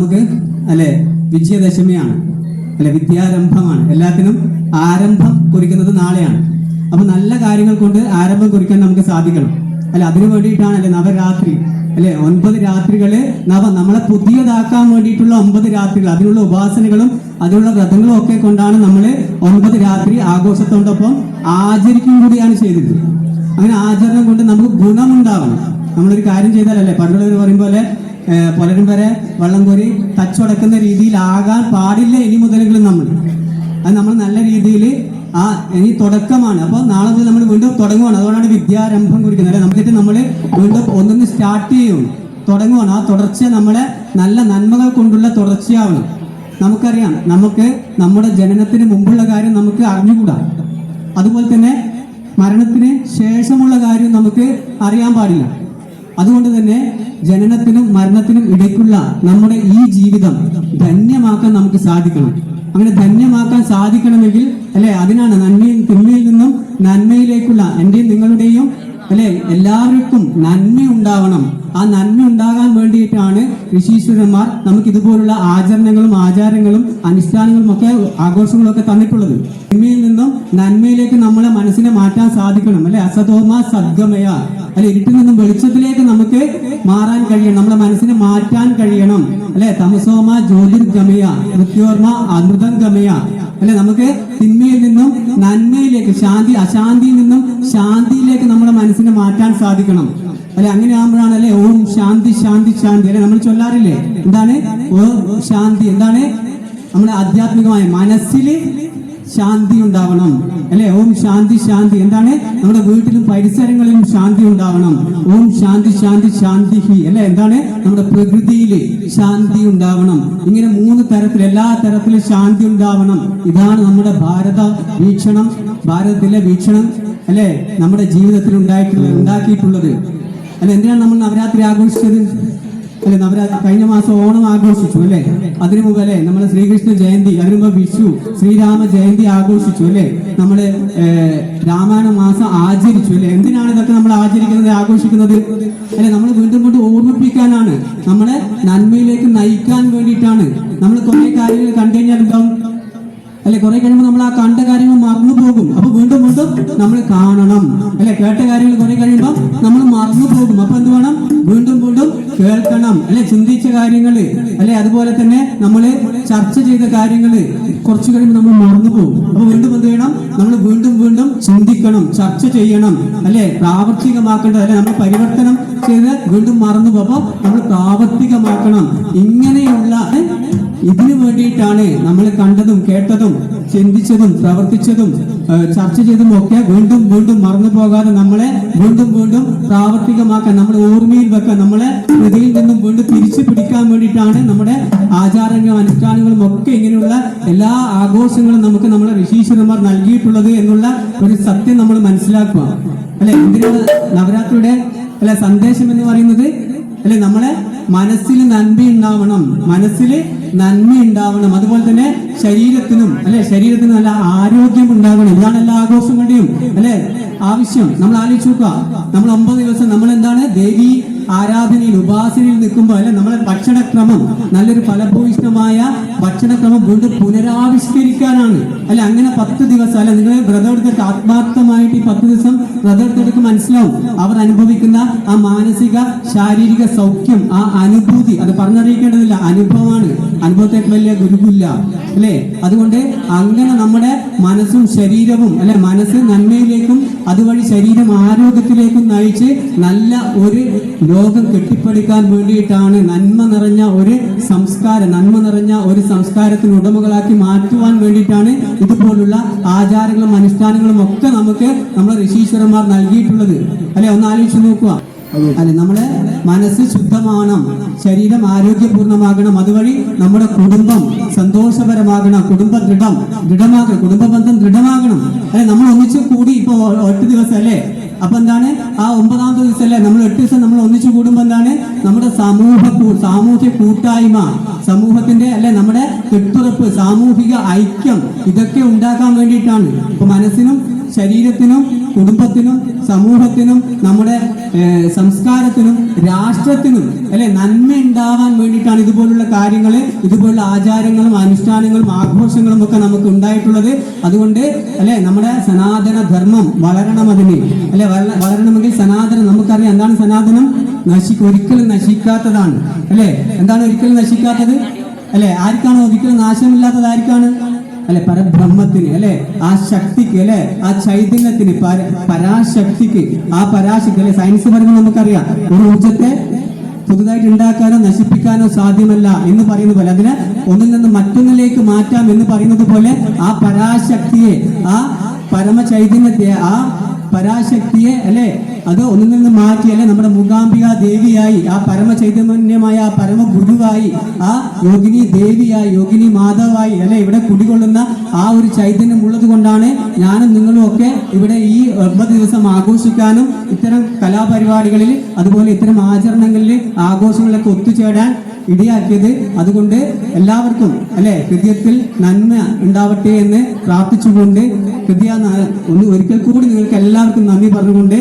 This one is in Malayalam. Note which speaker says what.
Speaker 1: നമുക്ക് അല്ലെ? വിജയദശമിയാണ്. അല്ലെ? വിദ്യാരംഭമാണ്. എല്ലാത്തിനും ആരംഭം കുറിക്കുന്നത് നാളെയാണ്. അപ്പൊ നല്ല കാര്യങ്ങൾ കൊണ്ട് ആരംഭം കുറിക്കാൻ നമുക്ക് സാധിക്കണം. അല്ലെ? അതിനു വേണ്ടിയിട്ടാണ് അല്ലെ നവരാത്രി? അല്ലെ? ഒൻപത് രാത്രികൾ നവ നമ്മളെ പുതിയതാക്കാൻ വേണ്ടിയിട്ടുള്ള ഒമ്പത് രാത്രികൾ. അതിനുള്ള ഉപാസനകളും അതിനുള്ള വ്രതങ്ങളും ഒക്കെ കൊണ്ടാണ് നമ്മൾ ഒൻപത് രാത്രി ആഘോഷത്തോടൊപ്പം ആചരിക്കും കൂടിയാണ് ചെയ്തത്. അങ്ങനെ ആചരണം കൊണ്ട് നമുക്ക് ഗുണമുണ്ടാവണം. നമ്മളൊരു കാര്യം ചെയ്താലല്ലേ? പണ്ടുള്ളവർ പറയും പോലെ പലരും വരെ വള്ളം കോരി തച്ചുടക്കുന്ന രീതിയിലാകാൻ പാടില്ല ഇനി മുതലെങ്കിലും നമ്മൾ. അത് നമ്മൾ നല്ല രീതിയിൽ ആ ഇനി തുടക്കമാണ്. അപ്പോൾ നാളെ മുതൽ നമ്മൾ വീണ്ടും തുടങ്ങുവാണ്. അതുകൊണ്ടാണ് വിദ്യാരംഭം കുറിക്കുന്നത്. അല്ലെ? നമുക്കിട്ട് നമ്മൾ വീണ്ടും ഒന്നൊന്ന് സ്റ്റാർട്ട് ചെയ്യും. തുടങ്ങുവാണ്. ആ തുടർച്ച നമ്മളെ നല്ല നന്മകൾ കൊണ്ടുള്ള തുടർച്ചയാവണം. നമുക്കറിയാം. നമുക്ക് നമ്മുടെ ജനനത്തിന് മുമ്പുള്ള കാര്യം നമുക്ക് അറിഞ്ഞുകൂടാ. അതുപോലെ തന്നെ മരണത്തിന് ശേഷമുള്ള കാര്യം നമുക്ക് അറിയാൻ പാടില്ല. അതുകൊണ്ട് തന്നെ ജനനത്തിനും മരണത്തിനും ഇടയ്ക്കുള്ള നമ്മുടെ ഈ ജീവിതം ധന്യമാക്കാൻ നമുക്ക് സാധിക്കണം. അങ്ങനെ ധന്യമാക്കാൻ സാധിക്കണമെങ്കിൽ അല്ലെ? അതിനാണ് നന്മയിൽ തിന്മയിൽ നിന്നും നന്മയിലേക്കുള്ള എന്റെയും നിങ്ങളുടെയും അല്ലെ? എല്ലാവർക്കും നന്മ ഉണ്ടാവണം. ആ നന്മ ഉണ്ടാകാൻ വേണ്ടിയിട്ടാണ് ഋഷീശ്വരന്മാർ നമുക്ക് ഇതുപോലുള്ള ആചരണങ്ങളും ആചാരങ്ങളും അനുഷ്ഠാനങ്ങളും ഒക്കെ ആഘോഷങ്ങളും ഒക്കെ തന്നിട്ടുള്ളത്. തിന്മയിൽ നിന്നും നന്മയിലേക്ക് നമ്മളെ മനസ്സിനെ മാറ്റാൻ സാധിക്കണം. അല്ലെ? അസതോമ സദ്ഗമയ. അല്ലെ? ഇരുട്ടിൽ നിന്നും വെളിച്ചത്തിലേക്ക് നമുക്ക് മാറാൻ കഴിയണം. നമ്മുടെ മനസ്സിനെ മാറ്റാൻ കഴിയണം. അല്ലെ? തമസോമ ജ്യോതിർഗമയ മൃത്യോർമ അമൃതം ഗമയ. അല്ലെ നമുക്ക് തിന്മയിൽ നിന്നും നന്മയിലേക്ക് ശാന്തി അശാന്തിയിൽ നിന്നും ശാന്തിയിലേക്ക് നമ്മുടെ മനസ്സിനെ മാറ്റാൻ സാധിക്കണം. അല്ലെ അങ്ങനെ ആകുമ്പോഴാണ് അല്ലെ ഓം ശാന്തി ശാന്തി ശാന്തി. അല്ലെ നമ്മൾ ചൊല്ലാറില്ലേ? എന്താണ്? ഓ ശാന്തി. എന്താണ്? നമ്മുടെ ആധ്യാത്മികമായ മനസ്സിൽ ശാന്തി ഉണ്ടാവണം. അല്ലെ? ഓം ശാന്തി ശാന്തി. എന്താണ്? നമ്മുടെ വീട്ടിലും പരിസരങ്ങളിലും ശാന്തി ഉണ്ടാവണം. ഓം ശാന്തി ശാന്തി ശാന്തി ഹി. അല്ലെ? എന്താണ്? നമ്മുടെ പ്രകൃതിയിൽ ശാന്തി ഉണ്ടാവണം. ഇങ്ങനെ മൂന്ന് തരത്തിൽ എല്ലാ തരത്തിലും ശാന്തി ഉണ്ടാവണം. ഇതാണ് നമ്മുടെ ഭാരത വീക്ഷണം. ഭാരതത്തിലെ വീക്ഷണം അല്ലെ? നമ്മുടെ ജീവിതത്തിൽ ഉണ്ടായിട്ടുള്ള ഉണ്ടാക്കിയിട്ടുള്ളത്. അല്ലെ? എന്തിനാണ് നമ്മൾ നവരാത്രി ആഘോഷിച്ചത്? അല്ലെ നവരാത്രി കഴിഞ്ഞ മാസം ഓണം ആഘോഷിച്ചു അല്ലെ? അതിനു മുമ്പ് അല്ലെ നമ്മൾ ശ്രീകൃഷ്ണ ജയന്തി അതിനു മുമ്പ് വിഷു ശ്രീരാമ ജയന്തി ആഘോഷിച്ചു അല്ലെ? നമ്മൾ രാമായണ മാസം ആചരിച്ചു അല്ലെ? എന്തിനാണ് ഇതൊക്കെ നമ്മൾ ആചരിക്കുന്നത് ആഘോഷിക്കുന്നത്? അല്ലെ നമ്മൾ വീണ്ടും വീണ്ടും ഓർമ്മിപ്പിക്കാനാണ്. നമ്മളെ നന്മയിലേക്ക് നയിക്കാൻ വേണ്ടിയിട്ടാണ്. നമ്മൾ കുറെ കാര്യങ്ങൾ കണ്ടു കഴിഞ്ഞാൽ എന്താവും? അല്ലെ കുറെ കഴിയുമ്പോൾ നമ്മൾ ആ കണ്ട കാര്യങ്ങൾ മറന്നു പോകും. അപ്പൊ വീണ്ടും വീണ്ടും നമ്മൾ കാണണം. അല്ലെ കേട്ട കാര്യങ്ങൾ കുറെ കഴിയുമ്പോൾ നമ്മൾ മറന്നു പോകും. അപ്പൊ എന്ത് വേണം? വീണ്ടും വീണ്ടും കേൾക്കണം അല്ലെ? ചിന്തിച്ച കാര്യങ്ങൾ അല്ലെ? അതുപോലെ തന്നെ നമ്മൾ ചർച്ച ചെയ്ത കാര്യങ്ങൾ കുറച്ചു കഴിയുമ്പോൾ നമ്മൾ മറന്നു പോകും. അപ്പൊ വീണ്ടും എന്ത് ചെയ്യണം? നമ്മൾ വീണ്ടും വീണ്ടും ചിന്തിക്കണം ചർച്ച ചെയ്യണം അല്ലെ? പ്രാവർത്തികമാക്കേണ്ടത് അല്ലെ? നമ്മൾ പരിവർത്തനം ചെയ്ത് വീണ്ടും മറന്നു പോകും. നമ്മൾ പ്രാവർത്തികമാക്കണം. ഇങ്ങനെയുള്ള ഇതിനു വേണ്ടിയിട്ടാണ് നമ്മൾ കണ്ടതും കേട്ടതും ചിന്തിച്ചതും പ്രവർത്തിച്ചതും ചർച്ച ചെയ്തതും ഒക്കെ വീണ്ടും വീണ്ടും മറന്നു പോകാതെ നമ്മളെ വീണ്ടും വീണ്ടും പ്രാവർത്തികമാക്കാൻ നമ്മളെ ഓർമ്മയിൽ വെക്കാൻ നമ്മളെ ഹൃദയിൽ നിന്നും വീണ്ടും തിരിച്ചു പിടിക്കാൻ വേണ്ടിയിട്ടാണ് നമ്മുടെ ആചാരങ്ങളും അനുഷ്ഠാനങ്ങളും ഒക്കെ ഇങ്ങനെയുള്ള എല്ലാ ആഘോഷങ്ങളും നമുക്ക് നമ്മുടെ ഋഷീശ്വരന്മാർ നൽകിയിട്ടുള്ളത് എന്നുള്ള ഒരു സത്യം നമ്മൾ മനസ്സിലാക്കുക. അല്ലെ? എന്തിനാണ് നവരാത്രിയുടെ അല്ലെ സന്ദേശം എന്ന് പറയുന്നത്? അല്ലെ നമ്മളെ മനസ്സിൽ നന്മ ഉണ്ടാവണം മനസ്സിൽ നന്മ ഉണ്ടാവണം. അതുപോലെ തന്നെ ശരീരത്തിനും അല്ലെ ശരീരത്തിന് നല്ല ആരോഗ്യം ഉണ്ടാവണം. ഇതാണ് എല്ലാ ആഘോഷങ്ങളുടെയും അല്ലെ ആവശ്യം. നമ്മൾ ആലോചിച്ച് നോക്കുക. നമ്മൾ ഒമ്പത് ദിവസം നമ്മൾ എന്താണ് ദേവി ആരാധനയിൽ ഉപാസനയിൽ നിൽക്കുമ്പോൾ അല്ലെ നമ്മളെ ഭക്ഷണക്രമം നല്ലൊരു ഫലഭൂയിഷ്ടമായ ഭക്ഷണക്രമം വീണ്ടും പുനരാവിഷ്കരിക്കാനാണ്. അല്ലെ അങ്ങനെ പത്ത് ദിവസം അല്ലെ നിങ്ങൾ വ്രതമെടുത്തിട്ട് ആത്മാർത്ഥമായിട്ട് ഈ പത്ത് ദിവസം വ്രതമെടുത്തെടുക്ക് മനസ്സിലാവും. അവർ അനുഭവിക്കുന്ന ആ മാനസിക ശാരീരിക സൗഖ്യം ആ അനുഭൂതി അത് പറഞ്ഞറിയിക്കേണ്ടതില്ല. അനുഭവമാണ്. അനുഭവത്തേക്ക് വലിയ ഗുരുവില്ല. അല്ലെ? അതുകൊണ്ട് അങ്ങനെ നമ്മുടെ മനസ്സും ശരീരവും അല്ലെ മനസ്സ് നന്മയിലേക്കും അതുവഴി ശരീരം ആരോഗ്യത്തിലേക്കും നയിച്ച് നല്ല ഒരു ലോകം കെട്ടിപ്പടുക്കാൻ വേണ്ടിയിട്ടാണ് നന്മ നിറഞ്ഞ ഒരു സംസ്കാരം നന്മ നിറഞ്ഞ ഒരു സംസ്കാരത്തിന് ഉടമകളാക്കി മാറ്റുവാൻ വേണ്ടിയിട്ടാണ് ഇതുപോലുള്ള ആചാരങ്ങളും അനുഷ്ഠാനങ്ങളും ഒക്കെ നമുക്ക് നമ്മുടെ ഋഷീശ്വരന്മാർ നൽകിയിട്ടുള്ളത്. അല്ലെ ഒന്ന് ആലോചിച്ച് നോക്കുക. അല്ലെ? നമ്മളെ മനസ്സ് ശുദ്ധമാകണം ശരീരം ആരോഗ്യപൂർണമാകണം അതുവഴി നമ്മുടെ കുടുംബം സന്തോഷപരമാകണം കുടുംബ ദൃഢം ദൃഢമാകണം കുടുംബ ബന്ധം ദൃഢമാകണം. അല്ലെ? നമ്മൾ ഒന്നിച്ച് കൂടി ഇപ്പൊ എട്ട് ദിവസം അല്ലേ അപ്പൊ എന്താണ്? ആ ഒമ്പതാമത്തെ ദിവസം അല്ലേ നമ്മൾ എട്ട് ദിവസം നമ്മൾ ഒന്നിച്ചു കൂടുമ്പോ എന്താണ്? നമ്മുടെ സമൂഹ സാമൂഹ്യ കൂട്ടായ്മ സമൂഹത്തിന്റെ അല്ലെ? നമ്മുടെ കെട്ടുറപ്പ് സാമൂഹിക ഐക്യം ഇതൊക്കെ ഉണ്ടാക്കാൻ വേണ്ടിയിട്ടാണ്. ഇപ്പൊ മനസ്സിനും ശരീരത്തിനും കുടുംബത്തിനും സമൂഹത്തിനും നമ്മുടെ സംസ്കാരത്തിനും രാഷ്ട്രത്തിനും അല്ലെ നന്മ ഉണ്ടാവാൻ വേണ്ടിയിട്ടാണ് ഇതുപോലുള്ള കാര്യങ്ങൾ ഇതുപോലുള്ള ആചാരങ്ങളും അനുഷ്ഠാനങ്ങളും ആഘോഷങ്ങളും ഒക്കെ നമുക്ക് ഉണ്ടായിട്ടുള്ളത്. അതുകൊണ്ട് അല്ലെ നമ്മുടെ സനാതന ധർമ്മം വളരണം അതിന്. അല്ലെ വളരണമെങ്കിൽ സനാതനം നമുക്കറിയാം എന്താണ് സനാതനം? നശിക്ക ഒരിക്കലും നശിക്കാത്തതാണ്. അല്ലെ എന്താണ് ഒരിക്കലും നശിക്കാത്തത്? അല്ലെ ആർക്കാണ് ഒരിക്കലും നാശമില്ലാത്തത്? ആർക്കാണ്? അല്ലെ? പരബ്രഹ്മത്തിന് അല്ലെ? ആ ശക്തിക്ക് അല്ലെ? ആ ചൈതന്യത്തിന് പരാശക്തിക്ക് ആ പരാശക്തി അല്ലെ? സയൻസ് പറയുമ്പോൾ നമുക്കറിയാം. ഒരു ഊർജത്തെ പുതുതായിട്ട് ഉണ്ടാക്കാനോ നശിപ്പിക്കാനോ സാധ്യമല്ല എന്ന് പറയുന്ന പോലെ അതിനെ ഒന്നിൽ നിന്ന് മറ്റൊന്നിലേക്ക് മാറ്റാം എന്ന് പറയുന്നത് പോലെ ആ പരാശക്തിയെ ആ പരമചൈതന്യത്തെ ആ പരാശക്തിയെ അല്ലെ? അത് ഒന്നിൽ നിന്ന് മാറ്റി അല്ലെ നമ്മുടെ മൂകാംബിക ദേവിയായി ആ പരമ ചൈതന്യമായ ആ പരമ ഗുരുവായി ആ യോഗിനി ദേവിയായി യോഗിനി മാതാവായി അല്ലെ ഇവിടെ കുടികൊള്ളുന്ന ആ ഒരു ചൈതന്യം ഉള്ളത് കൊണ്ടാണ് ഞാനും നിങ്ങളും ഒക്കെ ഇവിടെ ഈ ഒമ്പത് ദിവസം ആഘോഷിക്കാനും ഇത്തരം കലാപരിപാടികളിൽ അതുപോലെ ഇത്തരം ആചരണങ്ങളിൽ ആഘോഷങ്ങളിലൊക്കെ ഒത്തുചേരാൻ ഇടയാക്കിയത്. അതുകൊണ്ട് എല്ലാവർക്കും അല്ലെ ഹൃദയത്തിൽ നന്മ ഉണ്ടാവട്ടെ എന്ന് പ്രാർത്ഥിച്ചുകൊണ്ട് ഹൃദയ ഒന്ന് ഒരിക്കൽ കൂടി നിങ്ങൾക്ക് എല്ലാവർക്കും നന്ദി പറഞ്ഞുകൊണ്ട്